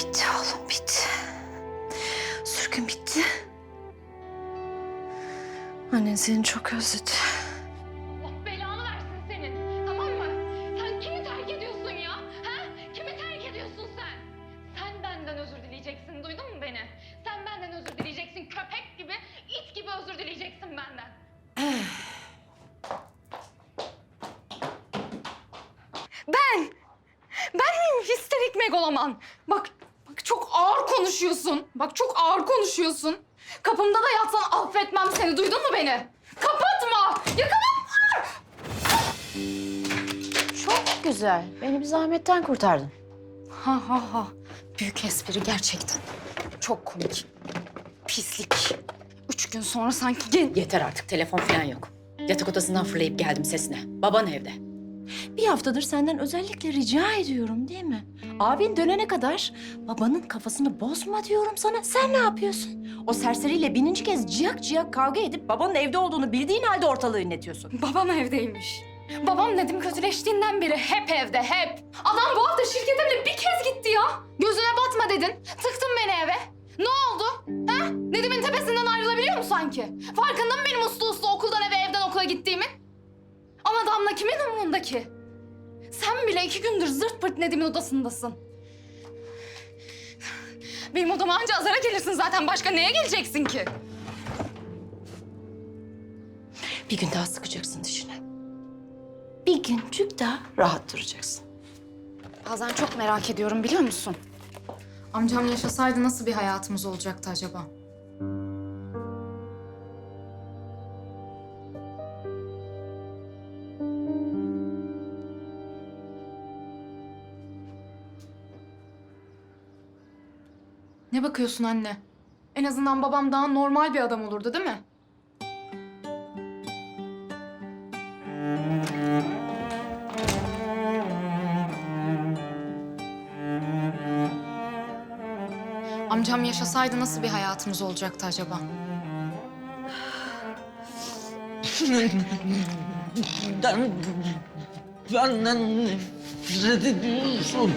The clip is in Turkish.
Bitti oğlum bitti. Sürgün bitti. Annen seni çok özledi. Allah belanı versin senin. Tamam mı? Sen kimi terk ediyorsun ya? Ha? Kimi terk ediyorsun sen? Sen benden özür dileyeceksin. Duydun mu beni? Sen benden özür dileyeceksin. Köpek gibi, it gibi özür dileyeceksin benden. ben! Ben miyim histerik megaloman? Bak, bak çok ağır konuşuyorsun. Bak çok ağır konuşuyorsun. Kapımda da yatsan affetmem seni. Duydun mu beni? Kapatma! Yakalanma! Çok güzel. Beni bir zahmetten kurtardın. Ha ha ha. Büyük espri gerçekten. Çok komik. Pislik. Üç gün sonra sanki gen... Yeter artık telefon falan yok. Yatak odasından fırlayıp geldim sesine. Baban evde. Bir haftadır senden özellikle rica ediyorum değil mi? Abin dönene kadar babanın kafasını bozma diyorum sana. Sen ne yapıyorsun? O serseriyle bininci kez ciyak ciyak kavga edip babanın evde olduğunu bildiğin halde ortalığı inletiyorsun. Babam evdeymiş. Babam Nedim kötüleştiğinden beri hep evde, hep. Adam bu hafta şirkete bile bir kez gitti ya. Gözüne batma dedin. Tıktın beni eve. Ne oldu? Ha? Nedim'in tepesinden ayrılabiliyor mu sanki? Farkında mı benim uslu uslu okuldan eve, evden okula gittiğimin? Ama Damla kimin umurunda ki? Sen bile iki gündür zırt pırt Nedim'in odasındasın. Benim odama anca azara gelirsin zaten. Başka neye geleceksin ki? Bir gün daha sıkacaksın dişine. Bir güncük daha rahat duracaksın. Bazen çok merak ediyorum biliyor musun? Amcam yaşasaydı nasıl bir hayatımız olacaktı acaba? Ne bakıyorsun anne? En azından babam daha normal bir adam olurdu değil mi? Amcam yaşasaydı nasıl bir hayatımız olacaktı acaba? Benden, benden nefret ediyorsun.